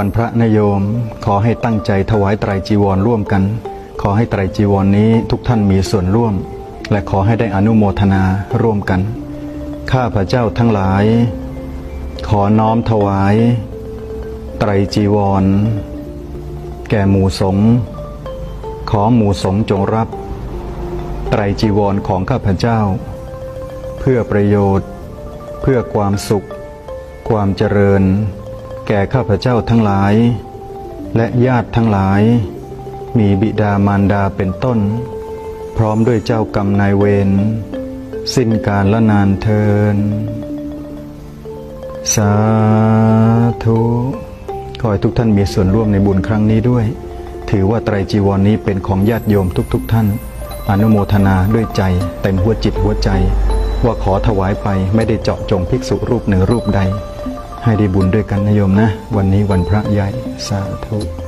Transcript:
วันพระนโยมขอให้ตั้งใจถวายไตรจีวรร่วมกัน ขอให้ไตรจีวรนนี้ทุกท่านมีส่วนร่วม และขอให้ได้อนุโมทนาร่วมกัน ข้าพระเจ้าทั้งหลาย ขอน้อมถวาย ไตรจีวร แก่หมู่สงฆ์ขอหมู่สงฆ์จงรับ ไตรจีวรของข้าพเจ้า เพื่อประโยชน์ เพื่อความสุข ความเจริญ แก่ข้าพเจ้าทั้งหลาย และญาติทั้งหลาย มีบิดามารดาเป็นต้น พร้อมด้วยเจ้ากรรมนายเวรสิ้นการละนานเทิน สาธุขอให้ทุกท่านมีส่วนร่วมในบุญครั้งนี้ด้วย ถือว่าไตรจีวรนนี้เป็นของญาติโยมทุกๆทท่าน อนุโมทนาด้วยใจ เต็มหัวจิตหัวใจ ว่าขอถวายไปไม่ได้เจาะจงภิกษุรูปหนึ่งรูปใด ให้ได้บุญด้วยกันนะโยมนะ วันนี้วันพระใหญ่สาธุ